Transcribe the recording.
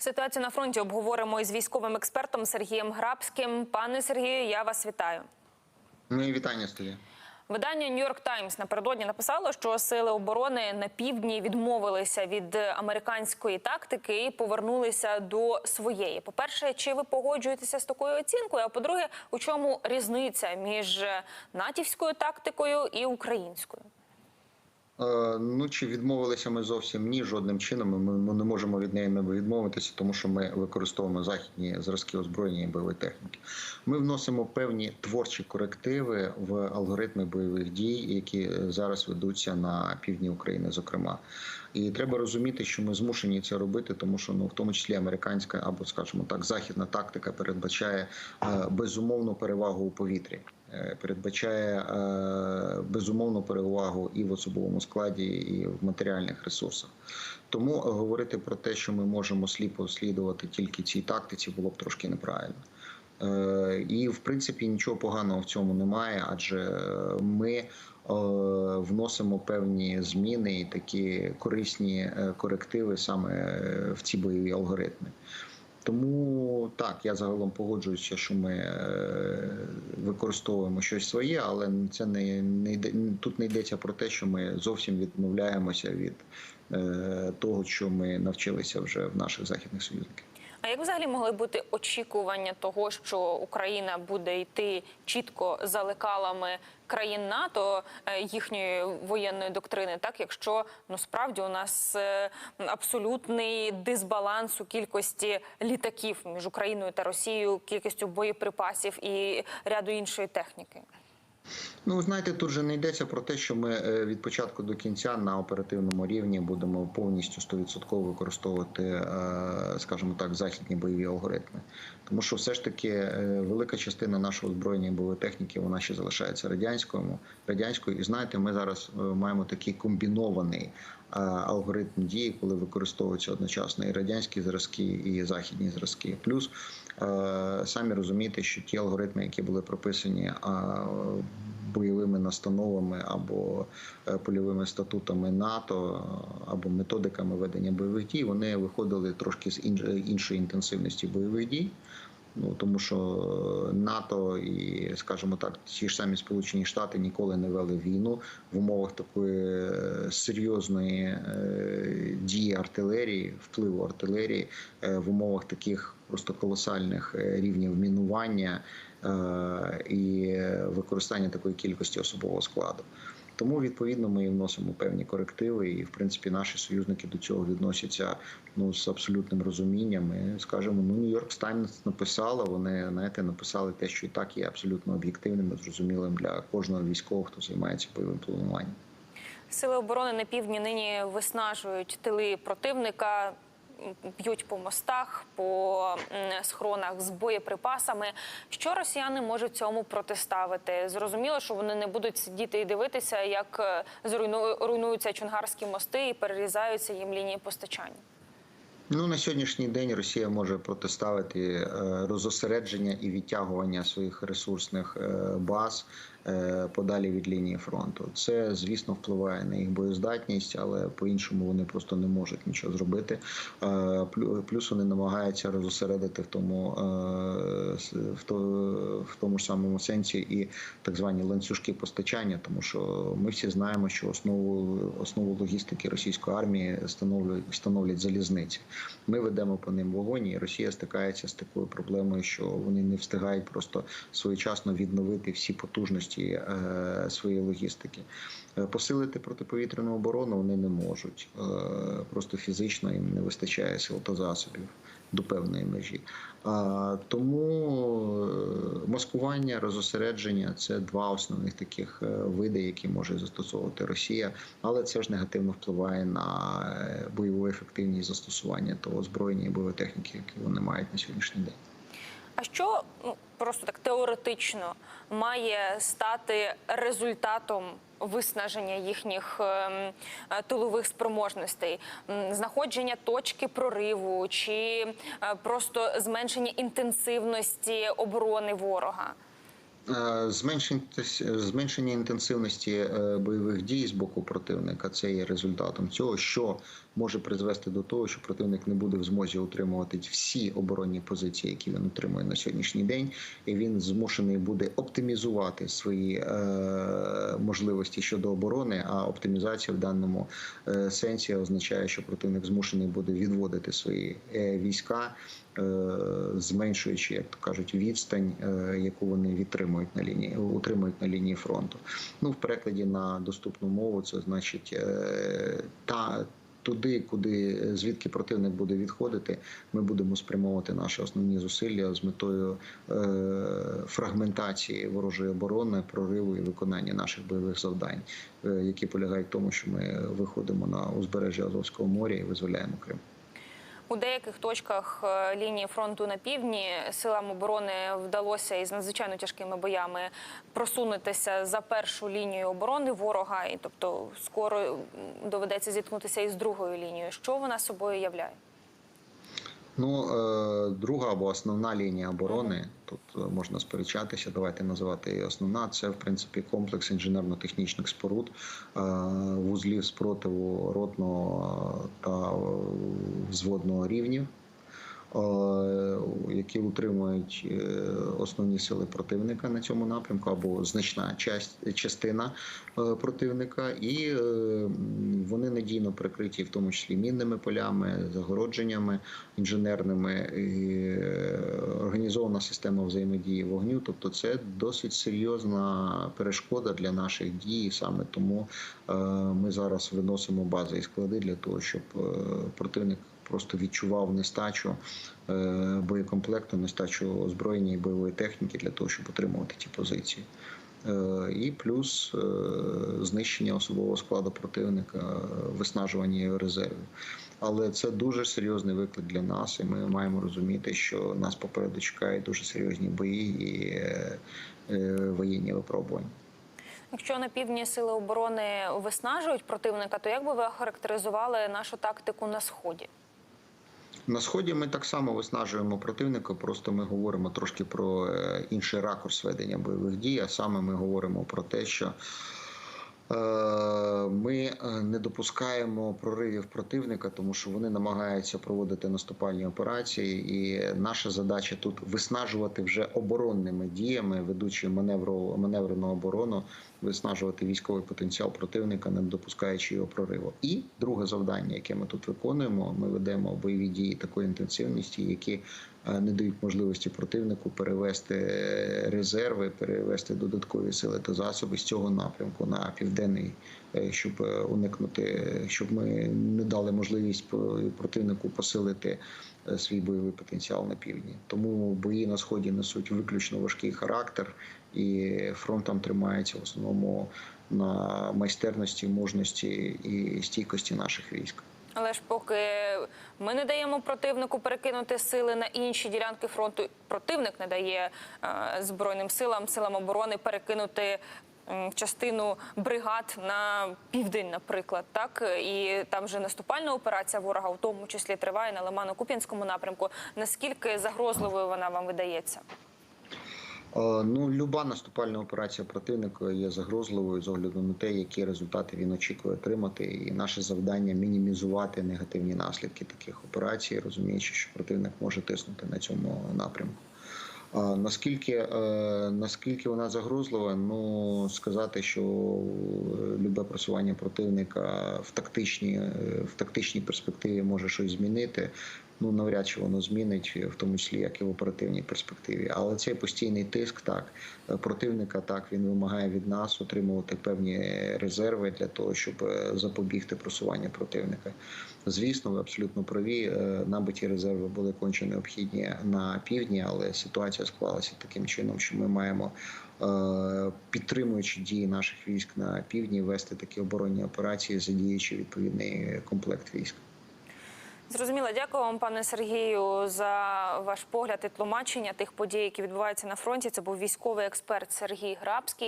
Ситуацію на фронті обговоримо із військовим експертом Сергієм Грабським. Пане Сергію, я вас вітаю. Ну і вітання студія. Видання New York Times напередодні написало, що сили оборони на півдні відмовилися від американської тактики і повернулися до своєї. По перше, чи ви погоджуєтеся з такою оцінкою? А по-друге, у чому різниця між натівською тактикою і українською? Е, ну чи відмовилися ми зовсім ні, жодним чином. Ми, ми не можемо від неї не відмовитися, тому що ми використовуємо західні зразки озброєння і бойової техніки. Ми вносимо певні творчі корективи в алгоритми бойових дій, які зараз ведуться на півдні України, зокрема. І треба розуміти, що ми змушені це робити, тому що ну в тому числі американська або, скажімо так, західна тактика передбачає е, безумовну перевагу у повітрі. Е, Передбачає е, безумовну перевагу і в особовому складі, і в матеріальних ресурсах. Тому е, говорити про те, що ми можемо сліпо слідувати тільки цій тактиці, було б трошки неправильно. І в принципі нічого поганого в цьому немає, адже ми вносимо певні зміни і такі корисні корективи саме в ці бойові алгоритми. Тому так, я загалом погоджуюся, що ми е, використовуємо щось своє, але це не, не йде- тут не йдеться про те, що ми зовсім відмовляємося від е, того, що ми навчилися вже в наших західних союзників. А як взагалі могли бути очікування того, що Україна буде йти чітко за лекалами країн НАТО е, їхньої воєнної доктрини, так якщо ну справді у нас е, абсолютний дисбаланс у кількості літаків між Україною та Росією, кількістю боєприпасів і ряду іншої техніки? Ну, знаєте, тут же не йдеться про те, що ми е, від початку до кінця на оперативному рівні будемо повністю 100% використовувати, е, скажімо так, західні бойові алгоритми. Тому що все ж таки е, велика частина нашого озброєння бойової техніки вона ще залишається радянською. радянською. І знаєте, ми зараз маємо такий комбінований алгоритм дії, коли використовуються одночасно і радянські зразки, і західні зразки. Плюс е, самі розумієте, що ті алгоритми, які були прописані е, бойовими настановами або е, польовими статутами НАТО, або методиками ведення бойових дій, вони виходили трошки з іншої інтенсивності бойових дій. Ну тому що НАТО і, скажімо так, ті ж самі Сполучені Штати ніколи не вели війну в умовах такої е, серйозної е, дії артилерії, впливу артилерії е, в умовах таких просто колосальних е, рівнів мінування е, і використання такої кількості особового складу. Тому відповідно ми вносимо певні корективи, і в принципі наші союзники до цього відносяться ну з абсолютним розумінням. Ми скажемо, ну Нью-Йорк Таймс написала. Вони знаєте, написали те, що і так є абсолютно об'єктивним і зрозумілим для кожного військового, хто займається бойовим плануванням. Сили оборони на півдні нині виснажують тили противника. Б'ють по мостах, по схронах з боєприпасами. Що росіяни можуть цьому протиставити? Зрозуміло, що вони не будуть сидіти і дивитися, як е, руйнуються чунгарські мости і перерізаються їм лінії постачання. Ну на сьогоднішній день Росія може протиставити е, розосередження і відтягування своїх ресурсних е, баз е, подалі від лінії фронту. Це звісно впливає на їх боєздатність, але по-іншому вони просто не можуть нічого зробити. Плюс вони намагаються розосередити в тому в в тому ж самому сенсі і так звані ланцюжки постачання, тому що ми всі знаємо, що основу основу логістики російської армії становлять становлять залізниці. Ми ведемо по ним вогонь, і Росія стикається з такою проблемою, що вони не встигають просто своєчасно відновити всі потужності е, своєї логістики. Е, Посилити протиповітряну оборону вони не можуть. Е, Просто фізично їм не вистачає сил та засобів до певної межі. Тому е, маскування, розосередження це два основних таких е, види, які може застосовувати Росія, але це ж негативно впливає на е, бойову ефективність застосування того озброєння і бойової техніки, які вони мають на сьогоднішній день. А що ну, просто так теоретично має стати результатом виснаження їхніх ем, е, тилових спроможностей, знаходження точки прориву чи е, просто зменшення інтенсивності оборони ворога? Е, Зменшення, зменшення інтенсивності е, бойових дій з боку противника це є результатом цього, що може призвести до того, що противник не буде в змозі утримувати всі оборонні позиції, які він утримує на сьогоднішній день, і він змушений буде оптимізувати свої е, можливості щодо оборони. А оптимізація в даному е, сенсі означає, що противник змушений буде відводити свої війська зменшуючи, як то кажуть, відстань, е, яку вони відтримують на лінії, утримують на лінії фронту. Ну, в перекладі на доступну мову, це значить е, та. Туди, куди звідки противник буде відходити, ми будемо спрямовувати наші основні зусилля з метою е, фрагментації ворожої оборони, прориву і виконання наших бойових завдань, е, які полягають в тому, що ми виходимо на узбережжя Азовського моря і визволяємо Крим. У деяких точках е, лінії фронту на півдні силам оборони вдалося із надзвичайно тяжкими боями просунутися за першу лінію оборони ворога, і тобто скоро доведеться зіткнутися із другою лінією. Що вона собою являє? Ну, е, друга або основна лінія оборони, тут е, можна сперечатися, давайте називати її основна. Це в принципі комплекс інженерно-технічних споруд, е, вузлів спротиву ротного та взводного рівнів. Е, Які утримують е, основні сили противника на цьому напрямку, або значна частина е, противника, і вони надійно прикриті, в тому числі мінними полями, загородженнями інженерними, і організована система взаємодії вогню. Тобто, це досить серйозна перешкода для наших дій. Саме тому ми зараз виносимо бази і склади для того, щоб противник просто відчував нестачу е, боєкомплекту, нестачу озброєння і бойової техніки для того, щоб отримувати ті позиції. Е, І плюс е, знищення особового складу противника, виснажування його резервів. Але це дуже серйозний виклик для нас, і ми маємо розуміти, що нас попереду чекають дуже серйозні бої і воєнні випробування. Якщо на півдні сили оборони виснажують противника, то як би ви охарактеризували нашу тактику на сході? На сході ми так само виснажуємо противника, просто ми говоримо трошки про е, інший ракурс ведення бойових дій. А саме ми говоримо про те, що ми е, не допускаємо проривів противника, тому що вони намагаються проводити наступальні операції, і наша задача тут виснажувати вже оборонними діями, ведучи маневру маневрену оборону, виснажувати військовий потенціал противника, не допускаючи його прориву. І друге завдання, яке ми тут виконуємо, ми ведемо бойові дії такої інтенсивності, які е, не дають можливості противнику перевести резерви, перевести додаткові сили та засоби з цього напрямку на південний, е, щоб е, уникнути, щоб ми не дали можливість противнику посилити е, свій бойовий потенціал на півдні. Тому бої на сході несуть виключно важкий характер, і фронт там тримається в основному на майстерності, мужності і стійкості наших військ. Але ж поки ми не даємо противнику перекинути сили на інші ділянки фронту, противник не дає е, збройним силам, силам оборони перекинути частину бригад на південь, наприклад, так і там же наступальна операція ворога, в тому числі триває на Лимано-Куп'янському напрямку. Наскільки загрозливою вона вам видається? Е, Ну, люба наступальна операція противника є загрозливою з огляду на те, які результати він очікує отримати. І наше завдання мінімізувати негативні наслідки таких операцій, розуміючи, що противник може тиснути на цьому напрямку. Наскільки, е, наскільки вона загрозлива, ну сказати, що е, любе просування противника в тактичній, е, в тактичній перспективі може щось змінити. Ну навряд чи воно змінить, в тому числі як і в оперативній перспективі. Але цей постійний тиск, так е, противника, так він вимагає від нас отримувати певні резерви для того, щоб е, запобігти просуванню противника. Звісно, ви абсолютно праві. е, Набиті резерви були конче необхідні на півдні, але ситуація склалася таким чином, що ми маємо. Підтримуючи дії наших військ на півдні, вести такі оборонні операції, задіючи відповідний комплект військ. Зрозуміло, дякую вам, пане Сергію, за ваш погляд і тлумачення тих подій, які відбуваються на фронті. Це був військовий експерт Сергій Грабський.